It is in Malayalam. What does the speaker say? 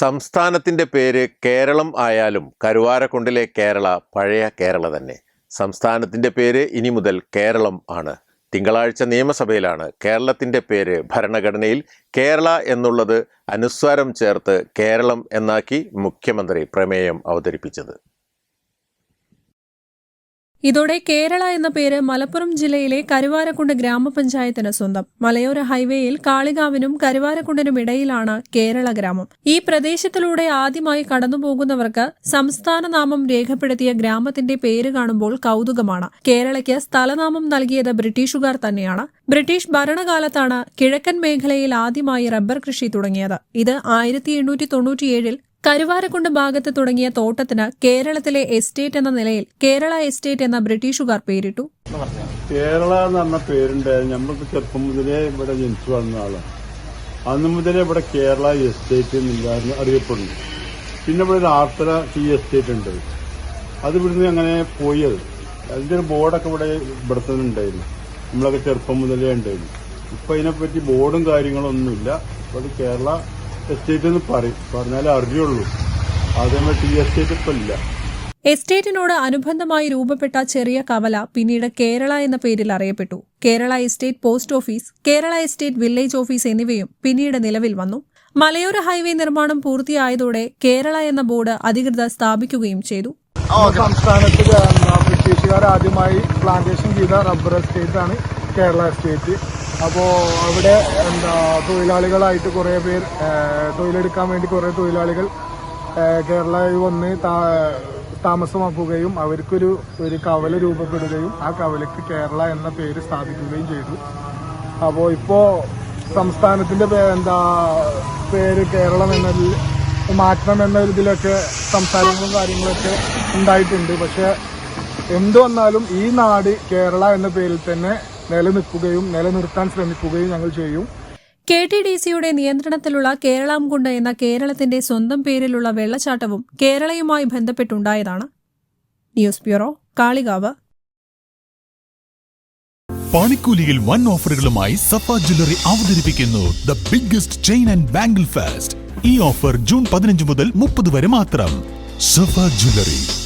സംസ്ഥാനത്തിന്റെ പേര് കേരളം ആയാലും കരുവാരക്കുണ്ടിലെ കേരള പഴയ കേരള തന്നെ. സംസ്ഥാനത്തിന്റെ പേര് ഇനി മുതൽ കേരളം ആണ്. തിങ്കളാഴ്ച നിയമസഭയിലാണ്. കേരളത്തിന്റെ പേര് ഭരണഘടനയിൽ കേരള എന്നുള്ളത് അനുസ്വാരം ചേർത്ത് കേരളം എന്നാക്കി മുഖ്യമന്ത്രി പ്രമേയം അവതരിപ്പിച്ചത്. ഇതോടെ കേരള എന്ന പേര് മലപ്പുറം ജില്ലയിലെ കരുവാരക്കുണ്ട് ഗ്രാമപഞ്ചായത്തിന് സ്വന്തം. മലയോര ഹൈവേയിൽ കാളികാവിനും കരുവാരക്കുണ്ടിനും ഇടയിലാണ് കേരള ഗ്രാമം. ഈ പ്രദേശത്തിലൂടെ ആദ്യമായി കടന്നുപോകുന്നവർക്ക് സംസ്ഥാന നാമം രേഖപ്പെടുത്തിയ ഗ്രാമത്തിന്റെ പേര് കാണുമ്പോൾ കൗതുകമാണ്. കേരളയ്ക്ക് സ്ഥലനാമം നൽകിയത് ബ്രിട്ടീഷുകാർ തന്നെയാണ്. ബ്രിട്ടീഷ് ഭരണകാലത്താണ് കിഴക്കൻ മേഖലയിൽ ആദ്യമായി റബ്ബർ കൃഷി തുടങ്ങിയത്. ഇത് ആയിരത്തി എണ്ണൂറ്റി തൊണ്ണൂറ്റിയേഴിൽ കരുവാരക്കുണ്ട് ഭാഗത്ത് തുടങ്ങിയ തോട്ടത്തിന് കേരളത്തിലെ എസ്റ്റേറ്റ് എന്ന നിലയിൽ കേരള എസ്റ്റേറ്റ് എന്ന ബ്രിട്ടീഷുകാർ പേരിട്ടു. കേരള എന്ന് പറഞ്ഞ പേരുണ്ടായിരുന്നു നമ്മൾക്ക് ചെറുപ്പം മുതലേ ഇവിടെ ജനിച്ചു വളർന്ന ആളാണ് അന്ന് മുതലേ ഇവിടെ കേരള എസ്റ്റേറ്റ് എന്നില്ലായിരുന്നു അറിയപ്പെടുന്നു. പിന്നെ ഇവിടെ ഒരു ആർത്തല ടീ എസ്റ്റേറ്റ് ഉണ്ട്. അത് ഇവിടുന്ന് അങ്ങനെ പോയത്. അതിന്റെ ഒരു ബോർഡൊക്കെ ഇവിടെ ഇവിടെ തന്നെ ഉണ്ടായിരുന്നു. നമ്മളൊക്കെ ചെറുപ്പം മുതലേ ഉണ്ടായിരുന്നു. ഇപ്പൊ അതിനെപ്പറ്റി ബോർഡും കാര്യങ്ങളൊന്നുമില്ല. ഇപ്പൊ കേരള എസ്റ്റേറ്റ് എന്ന് പറയും. പറഞ്ഞാലേ അറിയുള്ളൂ. അതേമാതിരി ടി എസ്റ്റേറ്റ് ഇപ്പൊ ഇല്ല. എസ്റ്റേറ്റിനോട് അനുബന്ധമായി രൂപപ്പെട്ട ചെറിയ കവല പിന്നീട് കേരള എന്ന പേരിൽ അറിയപ്പെട്ടു. Kerala estate post office Kerala estate village office എന്നിവയും പിന്നീട് നിലവിൽ വന്നു. മലയോര ഹൈവേ നിർമ്മാണം പൂർത്തിയായതോടെ കേരള എന്ന ബോർഡ് അധികൃതർ സ്ഥാപിക്കുകയും ചെയ്തു. സംസ്ഥാനത്ത് ബ്രിട്ടീഷുകാർ ആദ്യമായി പ്ലാന്റേഷൻ ചെയ്ത റബ്ബർ എസ്റ്റേറ്റ് ആണ് കേരള എസ്റ്റേറ്റ് അപ്പോൾ അവിടെ എന്താ തൊഴിലാളികളായിട്ട് കുറേ പേർ തൊഴിലെടുക്കാൻ വേണ്ടി കുറേ തൊഴിലാളികൾ കേരളയിൽ വന്ന് താമസമാക്കുകയും അവർക്കൊരു ഒരു കവല രൂപപ്പെടുകയും ആ കവലയ്ക്ക് കേരള എന്ന പേര് സ്ഥാപിക്കുകയും ചെയ്തു. അപ്പോൾ ഇപ്പോൾ സംസ്ഥാനത്തിന്റെ എന്താ പേര് കേരളം എന്നതിൽ മാറ്റണം എന്ന ഇതിലൊക്കെ സംസാരങ്ങളും കാര്യങ്ങളൊക്കെ ഉണ്ടായിട്ടുണ്ട്. പക്ഷെ എന്തു വന്നാലും ഈ നാട് കേരള എന്ന പേരിൽ തന്നെ നിലനിൽക്കുകയും നിലനിർത്താൻ ശ്രമിക്കുകയും ഞങ്ങൾ ചെയ്യും. കെ ടി ഡി സിയുടെ നിയന്ത്രണത്തിലുള്ള കേരളാംകുണ്ട് എന്ന കേരളത്തിന്റെ സ്വന്തം പേരിലുള്ള വെള്ളച്ചാട്ടവും കേരളയുമായി ബന്ധപ്പെട്ടുണ്ടായതാണ്. News bureau Kalikavu. പണിക്കൂലിയിൽ വൻ ഓഫറുകളുമായി സഫ ജ്വല്ലറി അവതരിപ്പിക്കുന്നു the biggest chain and bangle fest. ഈ ഓഫർ ജൂൺ പതിനഞ്ച് മുതൽ മുപ്പത് വരെ മാത്രം. സഫ ജ്വല്ലറി.